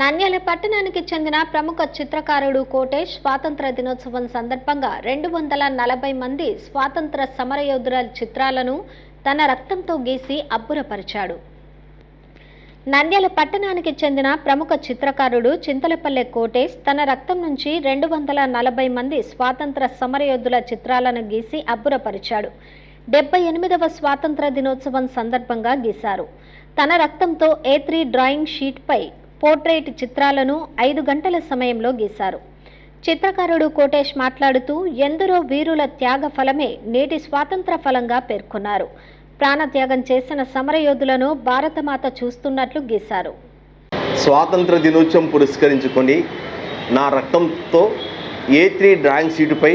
నంద్యాల పట్టణానికి చెందిన ప్రముఖ చిత్రకారుడు కోటేష్ స్వాతంత్ర దినోత్సవం సందర్భంగా రెండు వందల నలభై మంది స్వాతంత్ర సమరయోధుల చిత్రాలను తన రక్తంతో గీసి అబ్బురపరిచాడు. నంద్యాల పట్టణానికి చెందిన ప్రముఖ చిత్రకారుడు చింతలపల్లె కోటేష్ తన రక్తం నుంచి రెండు వందల నలభై మంది స్వాతంత్ర సమరయోధుల చిత్రాలను గీసి అబ్బురపరిచాడు. డెబ్బై ఎనిమిదవ స్వాతంత్ర దినోత్సవం సందర్భంగా గీశారు. తన రక్తంతో ఏ త్రీ డ్రాయింగ్ షీట్పై పోర్ట్రేట్ చిత్రాలను ఐదు గంటల సమయంలో గీశారు. చిత్రకారుడు కోటేష్ మాట్లాడుతూ ఎందరో వీరుల త్యాగ ఫలమే నేటి స్వాతంత్ర ఫలంగా పేర్కొన్నారు. ప్రాణత్యాగం చేసిన సమరయోధులను భారతమాత చూస్తున్నట్లు గీశారు. స్వాతంత్ర దినోత్సవం పురస్కరించుకొని నా రక్తంతో ఏ త్రీ డ్రాయింగ్ షీటుపై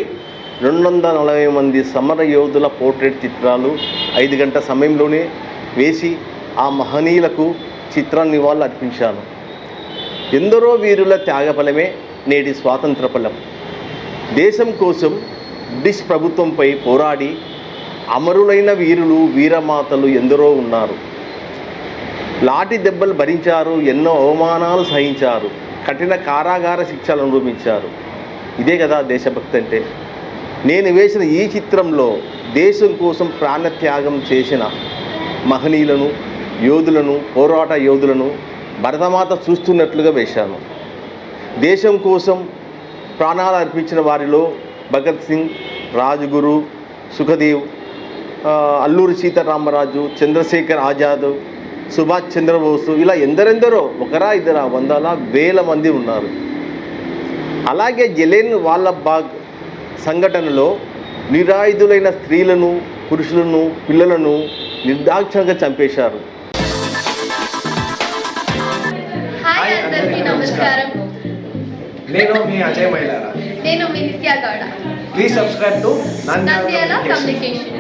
రెండు వందల నలభై మంది సమర యోధుల పోర్ట్రేట్ చిత్రాలు ఐదు గంటల సమయంలోనే వేసి ఆ మహనీయులకు చిత్రాన్ని వాళ్ళు అర్పించాను ఎందరో వీరుల త్యాగఫలమే నేటి స్వాతంత్ర ఫలం దేశం కోసం బ్రిటిష్ ప్రభుత్వంపై పోరాడి అమరులైన వీరులు వీరమాతలు ఎందరో ఉన్నారు. లాటి దెబ్బలు భరించారు ఎన్నో అవమానాలు సహించారు కఠిన కారాగార శిక్షలు అనుభవించారు. ఇదే కదా దేశభక్తి అంటే. నేను వేసిన ఈ చిత్రంలో దేశం కోసం ప్రాణత్యాగం చేసిన మహనీయులను యోధులను పోరాట యోధులను భరతమాత చూస్తున్నట్లుగా వేశాను. దేశం కోసం ప్రాణాలు అర్పించిన వారిలో భగత్ సింగ్ రాజ్గురు సుఖదేవ్ అల్లూరి సీతారామరాజు చంద్రశేఖర్ ఆజాద్ సుభాష్ చంద్రబోసు ఇలా ఎందరెందరో ఒకరా ఇద్దరా వందల వేల మంది ఉన్నారు. అలాగే జలేన్ వాల్లబాగ్ సంఘటనలో నిరాయుధులైన స్త్రీలను పురుషులను పిల్లలను నిర్దాక్షణంగా చంపేశారు. నమస్కారం నేను మీ అజయ్ మైలారా నేను మీ Nitya Gowda please subscribe to Nandyala communication